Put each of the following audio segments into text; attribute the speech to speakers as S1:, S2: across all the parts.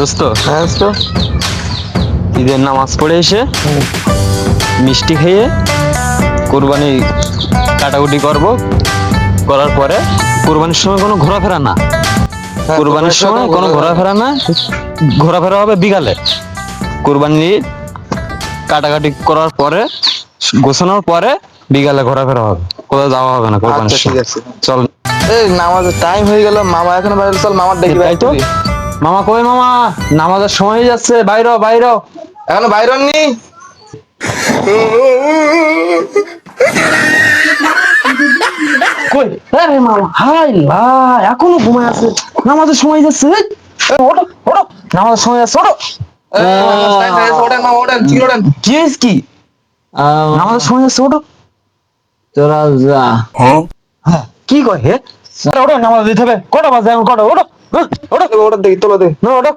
S1: দোস্ত।
S2: হ্যাঁ তো
S1: ঈদের নামাজ পড়ে এসে মিষ্টি খেয়ে কোরবানি কাটাকুটি করব। করার পরে কোরবানির সময় কোনো ঘোরাফেরা না।
S2: হ্যাঁ,
S1: কোরবানির সময় কোনো ঘোরাফেরা। না। ঘোরাফেরা হবে বিকালে। কোরবানি কাটাকাটি করার পরে গোছানোর পরে বিকালে ঘোরাফেরা হবে। কোথাও যাওয়া হবে না কোরবানির
S2: আচ্ছা
S1: সময়। চল।
S2: এই নামাজের টাইম হয়ে গেল। মামা এখন বাইরে চল মামার দেখি
S1: তাই তো? মামা কই মামা? নামাজের সময় হয়ে যাচ্ছে। বাইরে বাইরে।
S2: এখনও বাইরে নি
S1: কই? আরে মামা হাই লা এখনও ঘুমায় আছে। নামাজের সময় যাচ্ছে। ওঠো ওঠো। নামাজের সময় যাচ্ছে
S2: হয়ে মামা কি
S1: নামাজের সময় যাচ্ছে ওঠো।
S3: তোরা যা।
S1: হ্যাঁ। কি কয় হে? ওঠো নামাজ দিতে হবে। কটা বাজে এখন? কটা? ওঠো।
S2: ওটা দেখি তোলো দে
S1: না ওঠো।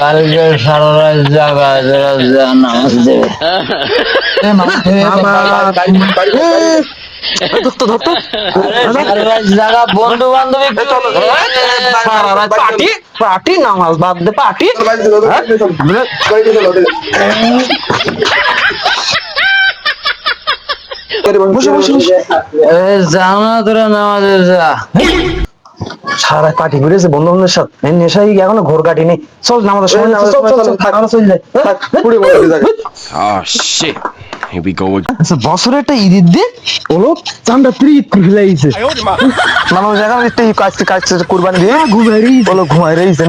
S3: কালকে সারা রাত জাগা তোরা নামাজ দেবে।
S1: ধরতো ধরতো
S3: সারা রাত জাগা বন্ধু বান্ধবী
S1: পার্টি পার্টি নামাজ বাদ দে পার্টি। বসে বসে বসে।
S3: যাও না তোরা নামাজে যা।
S1: সারা পার্টি করেছে বন্ধু বান্ধবের সাথে। এই নেশাই এখনও ঘোর কাটিনি। চল সময় চল চল
S2: সময়
S1: চল
S2: চল,
S1: চলে যাই।
S2: পুরি বলে যাবে।
S4: Shit. Here we go
S1: আচ্ছা বছরে একটা ঈদের দিন হলো চান্দা
S2: জায়গা একটা কাজ কাজ কুরবানি দিয়ে
S1: ঘুমাই
S2: বলো ঘুমাই রয়েছে